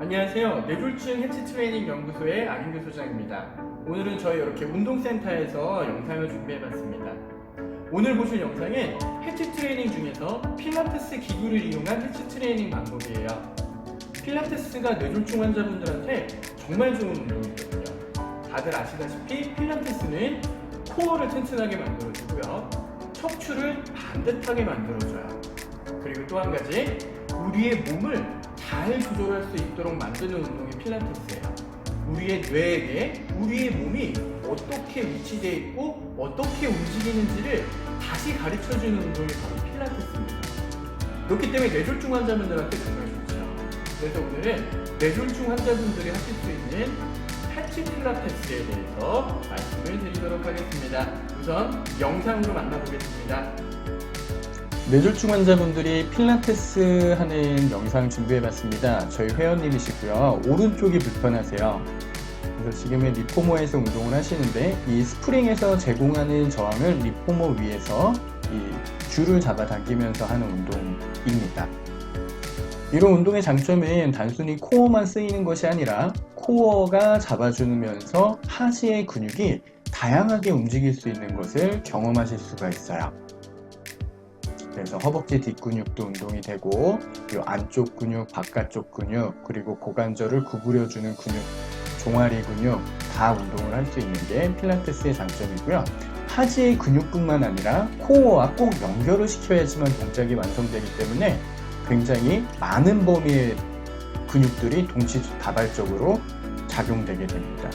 안녕하세요. 뇌졸중 해치 트레이닝 연구소의 안인규 소장입니다. 오늘은 저희 이렇게 운동센터에서 영상을 준비해봤습니다. 오늘 보실 영상은 해치 트레이닝 중에서 필라테스 기구를 이용한 해치 트레이닝 방법이에요. 필라테스가 뇌졸중 환자분들한테 정말 좋은 운동이거든요. 다들 아시다시피 필라테스는 코어를 튼튼하게 만들어주고요. 척추를 반듯하게 만들어줘요. 그리고 또 한 가지, 우리의 몸을 잘 조절할 수 있도록 만드는 운동이 필라테스예요. 우리의 뇌에게 우리의 몸이 어떻게 위치되어 있고 어떻게 움직이는지를 다시 가르쳐 주는 운동이 바로 필라테스입니다. 그렇기 때문에 뇌졸중 환자분들한테 정말 좋죠. 그래서 오늘은 뇌졸중 환자분들이 하실 수 있는 패치 필라테스에 대해서 말씀을 드리도록 하겠습니다. 우선 영상으로 만나보겠습니다. 뇌졸중 환자분들이 필라테스 하는 영상 준비해봤습니다. 저희 회원님이시고요. 오른쪽이 불편하세요. 그래서 지금은 리포머에서 운동을 하시는데 이 스프링에서 제공하는 저항을 리포머 위에서 이 줄을 잡아당기면서 하는 운동입니다. 이런 운동의 장점은 단순히 코어만 쓰이는 것이 아니라 코어가 잡아주면서 하지의 근육이 다양하게 움직일 수 있는 것을 경험하실 수가 있어요. 그래서 허벅지 뒷근육도 운동이 되고 이 안쪽 근육, 바깥쪽 근육, 그리고 고관절을 구부려주는 근육, 종아리 근육 다 운동을 할 수 있는 게 필라테스의 장점이고요. 하지의 근육뿐만 아니라 코어와 꼭 연결을 시켜야지만 동작이 완성되기 때문에 굉장히 많은 범위의 근육들이 동시다발적으로 작용되게 됩니다.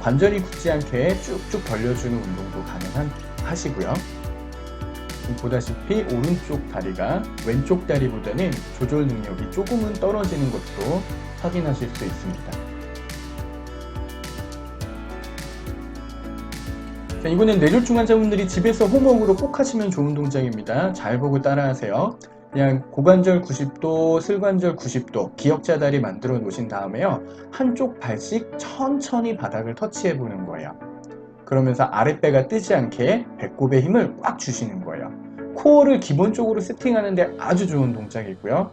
관절이 굳지 않게 쭉쭉 벌려주는 운동도 가능한 하시고요. 보다시피 오른쪽 다리가 왼쪽 다리보다는 조절 능력이 조금은 떨어지는 것도 확인하실 수 있습니다. 자, 이거는 뇌졸중 환자분들이 집에서 홈워크로 꼭 하시면 좋은 동작입니다. 잘 보고 따라하세요. 그냥 고관절 90도, 슬관절 90도, 기역자 다리 만들어 놓으신 다음에요. 한쪽 발씩 천천히 바닥을 터치해 보는 거예요. 그러면서 아랫배가 뜨지 않게 배꼽에 힘을 꽉 주시는 거예요. 코어를 기본적으로 세팅하는데 아주 좋은 동작이고요.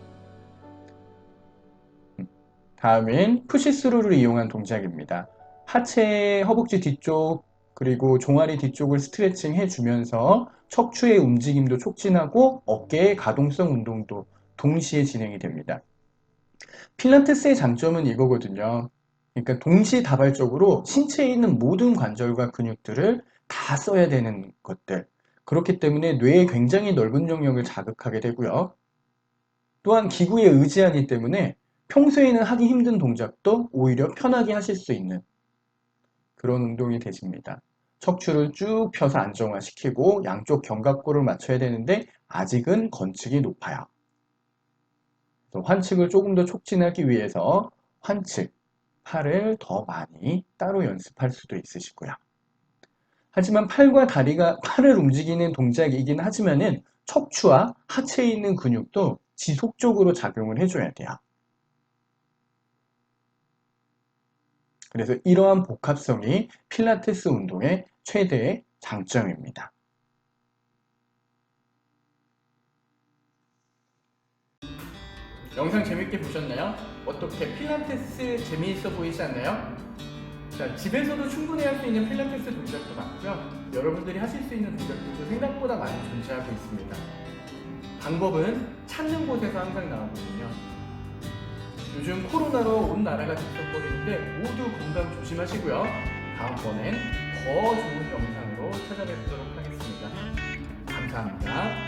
다음엔 푸시스루를 이용한 동작입니다. 하체, 허벅지 뒤쪽, 그리고 종아리 뒤쪽을 스트레칭 해주면서 척추의 움직임도 촉진하고 어깨의 가동성 운동도 동시에 진행이 됩니다. 필라테스의 장점은 이거거든요. 그러니까 동시다발적으로 신체에 있는 모든 관절과 근육들을 다 써야 되는 것들. 그렇기 때문에 뇌에 굉장히 넓은 영역을 자극하게 되고요. 또한 기구에 의지하기 때문에 평소에는 하기 힘든 동작도 오히려 편하게 하실 수 있는 그런 운동이 되십니다. 척추를 쭉 펴서 안정화시키고 양쪽 견갑골을 맞춰야 되는데 아직은 건축이 높아요. 환측을 조금 더 촉진하기 위해서 환측, 팔을 더 많이 따로 연습할 수도 있으시고요. 하지만 팔과 다리가 팔을 움직이는 동작이긴 하지만은 척추와 하체에 있는 근육도 지속적으로 작용을 해줘야 돼요. 그래서 이러한 복합성이 필라테스 운동의 최대의 장점입니다. 영상 재밌게 보셨나요? 어떻게 필라테스 재미있어 보이지 않나요? 자, 집에서도 충분히 할 수 있는 필라테스 동작도 많고요. 여러분들이 하실 수 있는 동작들도 생각보다 많이 존재하고 있습니다. 방법은 찾는 곳에서 항상 나오거든요. 요즘 코로나로 온 나라가 뒤척거리는데 모두 건강 조심하시고요. 다음번엔 더 좋은 영상으로 찾아뵙도록 하겠습니다. 감사합니다.